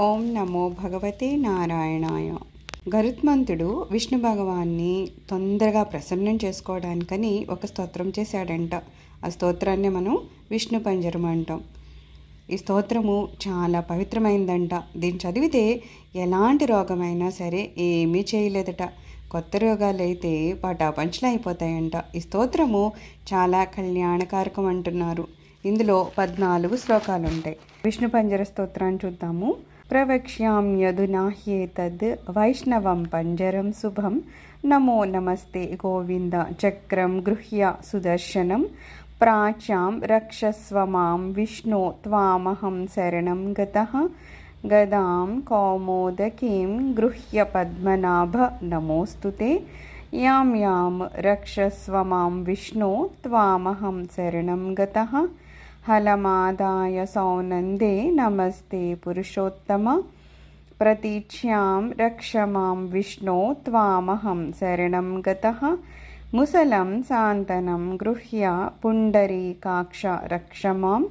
ఓం నమో భగవతే నారాయణాయ. గరుత్మంతుడు విష్ణు భగవాన్ని తొందరగా ప్రసన్నం చేసుకోవడానికని ఒక స్తోత్రం చేశాడంట. ఆ స్తోత్రాన్ని మనం విష్ణు పంజరం అంటాం. ఈ స్తోత్రము చాలా పవిత్రమైందంట. దీన్ని చదివితే ఎలాంటి రోగమైనా సరే ఏమీ చేయలేదట. కొత్త రోగాలు అయితే పటాపంచలు అయిపోతాయంట ఈ స్తోత్రము చాలా కళ్యాణకారకం అంటున్నారు. ఇందులో పద్నాలుగు శ్లోకాలు ఉంటాయి విష్ణు పంజర స్తోత్రాన్ని చూద్దాము. प्रवक्ष्याम्यधुना ह्येतद् वैष्णवं पञ्जरं शुभं। नमो नमस्ते गोविन्द चक्रं गृह्य सुदर्शनं। प्राच्यां रक्षस्व मां विष्णो त्वामहं शरणं गतः। गदां कौमोदकीं गृह्य पद्मनाभ नमोऽस्तु ते। यां यां रक्षस्व मां विष्णो त्वामहं शरणं गतः। हलमादाय सौनन्दे नमस्ते पुरुषोत्तम। प्रतीक्ष्यां रक्ष मां विष्णो त्वामहं शरणं गतः। मुसलं सान्तनं गृह्या पुण्डरीकाक्ष रक्ष माम्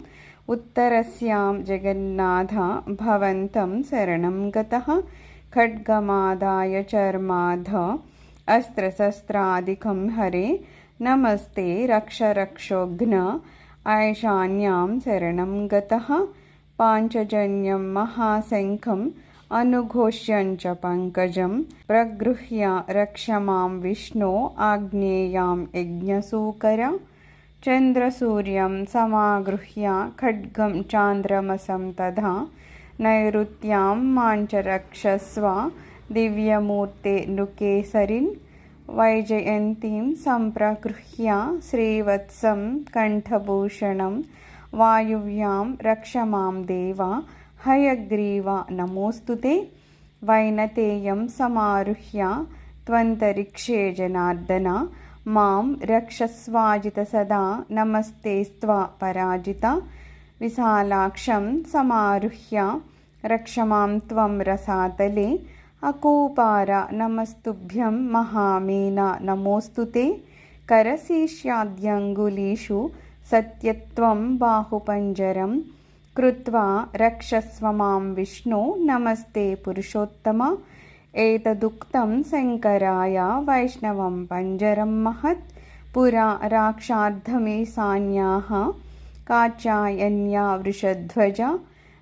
उत्तरस्यां जगन्नाथ भवन्तं शरणं गतः। खड्गमादाय चर्माध अस्त्रशस्त्रादिकं हरे। नमस्ते रक्ष रक्षोघ्न ऐशान्यां शरणं गतः पाञ्चजन्यं महाशङ्खम् अनुघोष्यञ्च पङ्कजं प्रगृह्य रक्ष माँ विष्णो आग्नेयां यज्ञसूकर, चन्द्रसूर्यं समागृह्य खड्गं चान्द्रमसं तथा नैऋत्यां माञ्च दिव्यमूर्ते नृकेसरिन् वैजयन्तीं सम्प्रगृह्य श्रीवत्सं कण्ठभूषणं वायुव्यां रक्ष मां देव हयग्रीव नमोऽस्तु ते। वैनतेयं समारुह्य त्वन्तरिक्षे जनार्दन मां रक्षस्वाजितसदा नमस्ते स्त्वा पराजिता। विशालाक्षं समारुह्य रक्ष मां त्वं रसातले అకోపార నమస్తుభ్యం మహామేన నమోస్తు తే కరశీష్యాద్యంగులీషు సత్యత్వం బాహుపంజరం కృత్వా రక్షస్వ మాం విష్ణు నమస్తే పురుషోత్తమ ఏతదుక్తం శంకరాయ వైష్ణవం పంజరం మహత్ పురా రాక్షార్థమే సాన్యాహ కాచాయన్యా వృషధ్వజ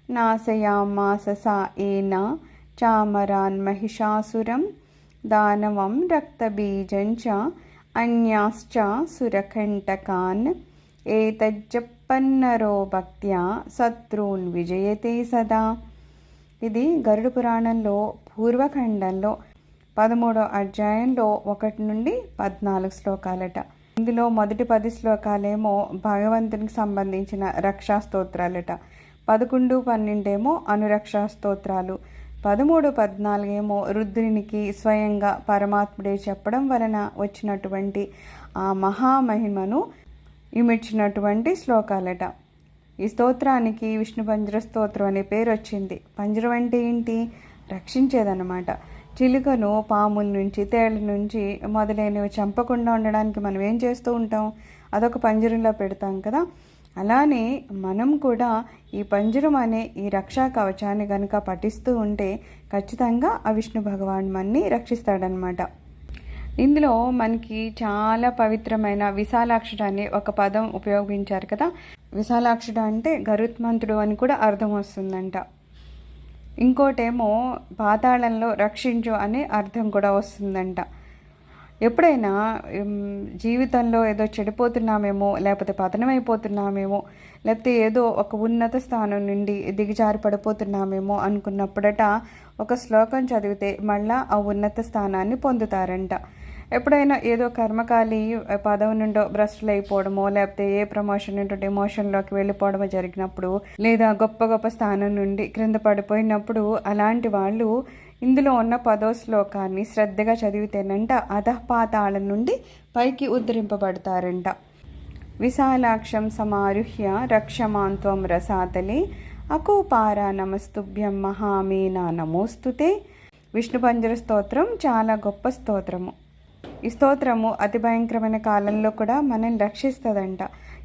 నాశయామాససా ఏనా చామరాన్ మహిషాసురం దానవం రక్తబీజం చ అన్యాశ్చ సురకంటకాన్ ఏతజ్జప్పన్నరో భక్త్యా శత్రూన్ విజయతే సదా ఇది గరుడు పురాణంలో పూర్వఖండంలో పదమూడో అధ్యాయంలో ఒకటి నుండి పద్నాలుగు శ్లోకాలట. ఇందులో మొదటి పది శ్లోకాలేమో భగవంతునికి సంబంధించిన రక్షా స్తోత్రాలట. పదకొండు పన్నెండేమో అనురక్షా స్తోత్రాలు. పదమూడు పద్నాలుగేమో రుద్రునికి స్వయంగా పరమాత్ముడే చెప్పడం వలన వచ్చినటువంటి ఆ మహామహిమను ఇమిడ్చినటువంటి శ్లోకాలట. ఈ స్తోత్రానికి విష్ణు పంజర స్తోత్రం అనే పేరు వచ్చింది. పంజరం అంటే ఏంటి? రక్షించేదన్నమాట. చిలుకను పాముల నుంచి తేళ్ళ నుంచి మొదలైనవి చంపకుండా ఉండడానికి మనం ఏం చేస్తూ ఉంటాం? అదొక పంజరంలో పెడతాం కదా. అలానే మనం కూడా ఈ పంజరం అనే ఈ రక్షా కవచాన్ని కనుక పఠిస్తూ ఉంటే ఖచ్చితంగా ఆ విష్ణు భగవాన్ మనని రక్షిస్తాడనమాట ఇందులో మనకి చాలా పవిత్రమైన విశాలాక్షుడు అనే ఒక పదం ఉపయోగించారు కదా. విశాలాక్షుడు అంటే గరుత్మంతుడు అని కూడా అర్థం వస్తుందంట. ఇంకోటేమో పాతాళంలో రక్షించు అనే అర్థం కూడా వస్తుందంట. ఎప్పుడైనా జీవితంలో ఏదో చెడిపోతున్నామేమో లేకపోతే పతనమైపోతున్నామేమో లేకపోతే ఏదో ఒక ఉన్నత స్థానం నుండి దిగజారి పడిపోతున్నామేమో అనుకున్నప్పుడట ఒక శ్లోకం చదివితే మళ్ళా ఆ ఉన్నత స్థానాన్ని పొందుతారంట. ఎప్పుడైనా ఏదో కర్మకాలి పదవి నుండో భ్రష్టులు అయిపోవడమో లేకపోతే ఏ ప్రమోషన్ నుండి డిమోషన్లోకి వెళ్ళిపోవడమో జరిగినప్పుడు లేదా గొప్ప గొప్ప స్థానం నుండి క్రింద పడిపోయినప్పుడు అలాంటి వాళ్ళు ఇందులో ఉన్న పదో శ్లోకాన్ని శ్రద్ధగా చదివితేనంట అధపాతాళం నుండి పైకి ఉద్ధరింపబడతారంట. విశాలాక్షం సమారుహ్య రక్షమాంత్వం రసాతలే అకోపార నమస్తుభ్యం మహామీనా నమోస్తుతే. విష్ణుపంజర స్తోత్రం చాలా గొప్ప స్తోత్రము. ఈ స్తోత్రము అతి భయంకరమైన కాలంలో కూడా మనల్ని రక్షిస్తుందంట.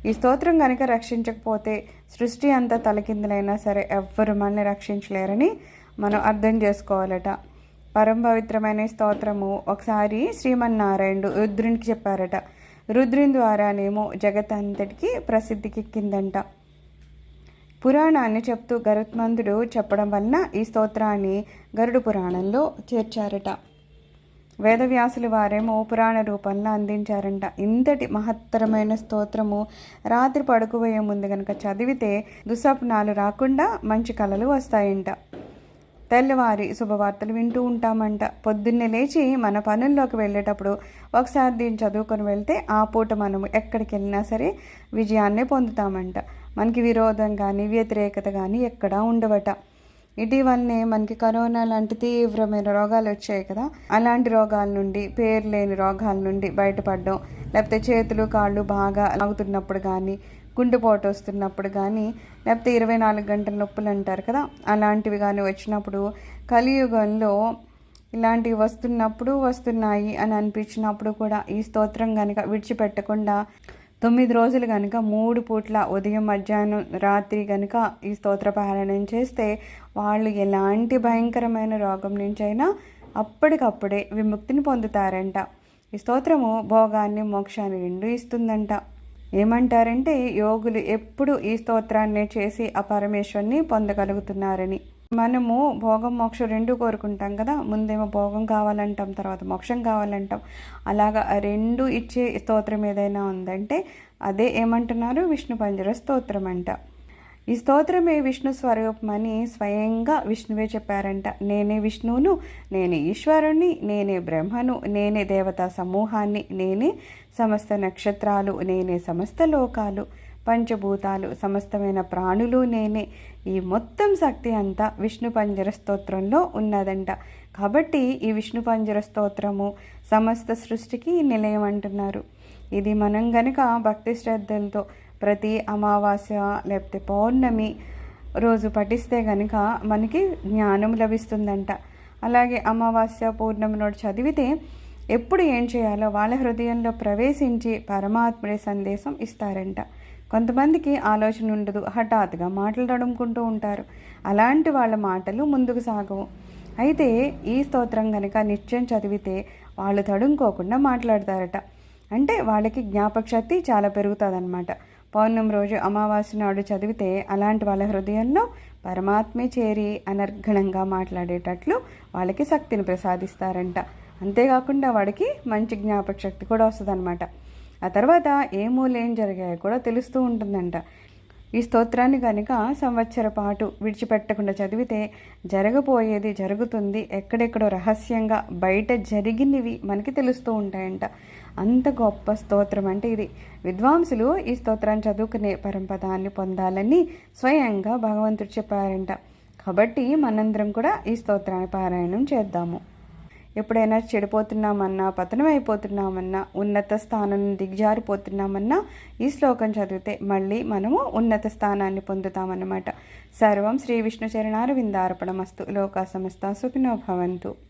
ఈ స్తోత్రం కనుక రక్షించకపోతే సృష్టి అంతా తలకిందులైనా సరే ఎవ్వరు మనల్ని రక్షించలేరని మనం అర్థం చేసుకోవాలట. పరమపవిత్రమైన స్తోత్రము ఒకసారి శ్రీమన్నారాయణుడు రుద్రునికి చెప్పారట. రుద్రుని ద్వారానేమో జగత్ అంతటికి ప్రసిద్ధికెక్కిందంట పురాణాన్ని చెప్తూ గరుత్మంతుడు చెప్పడం వలన ఈ స్తోత్రాన్ని గరుడు పురాణంలో చేర్చారట. వేదవ్యాసులు వారేమో పురాణ రూపంలో అందించారంట. ఇంతటి మహత్తరమైన స్తోత్రము రాత్రి పడుకుపోయే ముందు కనుక చదివితే దుస్వప్నాలు రాకుండా మంచి కళలు వస్తాయంట. తెల్లవారి శుభవార్తలు వింటూ ఉంటామంట. పొద్దున్నే లేచి మన పనుల్లోకి వెళ్ళేటప్పుడు ఒకసారి దీన్ని చదువుకొని వెళ్తే ఆ పూట మనము ఎక్కడికి వెళ్ళినా సరే విజయాన్నే పొందుతామంట. మనకి విరోధం కానీ వ్యతిరేకత కానీ ఎక్కడా ఉండవట. ఇటీవలనే మనకి కరోనా లాంటి తీవ్రమైన రోగాలు వచ్చాయి కదా. అలాంటి రోగాల నుండి పేరు లేని రోగాల నుండి బయటపడడం లేకపోతే చేతులు కాళ్ళు బాగా లాగుతున్నప్పుడు కానీ గుండెపోటు వస్తున్నప్పుడు కానీ లేకపోతే ఇరవై నాలుగు గంటల నొప్పులు అంటారు కదా అలాంటివి కానీ వచ్చినప్పుడు కలియుగంలో ఇలాంటివి వస్తున్నప్పుడు వస్తున్నాయి అని అనిపించినప్పుడు కూడా ఈ స్తోత్రం కనుక విడిచిపెట్టకుండా తొమ్మిది రోజులు కనుక మూడు పూట్ల ఉదయం మధ్యాహ్నం రాత్రి కనుక ఈ స్తోత్ర పారాయణం చేస్తే వాళ్ళు ఎలాంటి భయంకరమైన రోగం నుంచైనా అప్పటికప్పుడే విముక్తిని పొందుతారంట. ఈ స్తోత్రము భోగాన్ని మోక్షాన్ని రెండు ఇస్తుందంట. ఏమంటారంటే యోగులు ఎప్పుడు ఈ స్తోత్రాన్ని చేసి ఆ పరమేశ్వరుని పొందగలుగుతున్నారని. మనము భోగం మోక్షం రెండు కోరుకుంటాం కదా ముందేమో భోగం కావాలంటాం తర్వాత మోక్షం కావాలంటాం. అలాగా రెండు ఇచ్చే స్తోత్రం ఏదైనా ఉందంటే అదే ఏమంటున్నారు? విష్ణు పంజర స్తోత్రం అంట. ఈ స్తోత్రమే విష్ణు స్వరూపమని స్వయంగా విష్ణువే చెప్పారంట. నేనే విష్ణువును నేనే ఈశ్వరుణ్ణి నేనే బ్రహ్మను నేనే దేవతా సమూహాన్ని నేనే సమస్త నక్షత్రాలు నేనే సమస్త లోకాలు పంచభూతాలు సమస్తమైన ప్రాణులు నేనే. ఈ మొత్తం శక్తి అంతా విష్ణు పంజర స్తోత్రంలో ఉన్నదంట. కాబట్టి ఈ విష్ణు పంజర స్తోత్రము సమస్త సృష్టికి నిలయం అంటున్నారు. ఇది మనం గనక భక్తి శ్రద్ధలతో ప్రతి అమావాస్య లేకపోతే పౌర్ణమి రోజు పఠిస్తే కనుక మనకి జ్ఞానం లభిస్తుందంట. అలాగే అమావాస్య పౌర్ణమి నాడు చదివితే ఎప్పుడు ఏం చేయాలో వాళ్ళ హృదయంలో ప్రవేశించి పరమాత్ముడే సందేశం ఇస్తారంట. కొంతమందికి ఆలోచన ఉండదు హఠాత్తుగా మాటలు తడుముకుంటూ ఉంటారు. అలాంటి వాళ్ళ మాటలు ముందుకు సాగవు. అయితే ఈ స్తోత్రం కనుక నిత్యం చదివితే వాళ్ళు తడుముకోకుండా మాట్లాడతారట. అంటే వాళ్ళకి జ్ఞాపక శక్తి చాలా పెరుగుతుందన్నమాట. పౌర్ణమి రోజు అమావాస్య నాడు చదివితే అలాంటి వాళ్ళ హృదయంలో పరమాత్మే చేరి అనర్ఘణంగా మాట్లాడేటట్లు వాళ్ళకి శక్తిని ప్రసాదిస్తారంట. అంతేకాకుండా వాడికి మంచి జ్ఞాపక శక్తి కూడా వస్తుందన్నమాట. ఆ తర్వాత ఏ మూలు ఏం జరిగాయో కూడా తెలుస్తూ ఉంటుందంట. ఈ స్తోత్రాన్ని కనుక సంవత్సర పాటు విడిచిపెట్టకుండా చదివితే జరగబోయేది జరుగుతుంది. ఎక్కడెక్కడో రహస్యంగా బయట జరిగినవి మనకి తెలుస్తూ ఉంటాయంట. అంత గొప్ప స్తోత్రం అంటే ఇది. విద్వాంసులు ఈ స్తోత్రాన్ని చదువుకునే పరంపదాన్ని పొందాలని స్వయంగా భగవంతుడు చెప్పారంట. కాబట్టి మనందరం కూడా ఈ స్తోత్రాన్ని పారాయణం చేద్దాము. ఎప్పుడైనా చెడిపోతున్నామన్నా పతనం అయిపోతున్నామన్నా ఉన్నత స్థానం దిగజారిపోతున్నామన్నా ఈ శ్లోకం చదివితే మళ్ళీ మనము ఉన్నత స్థానాన్ని పొందుతామన్నమాట. సర్వం శ్రీ విష్ణు చరణారు విందార్పణమస్తు లోకా సమస్త సుఖినో భవంతు.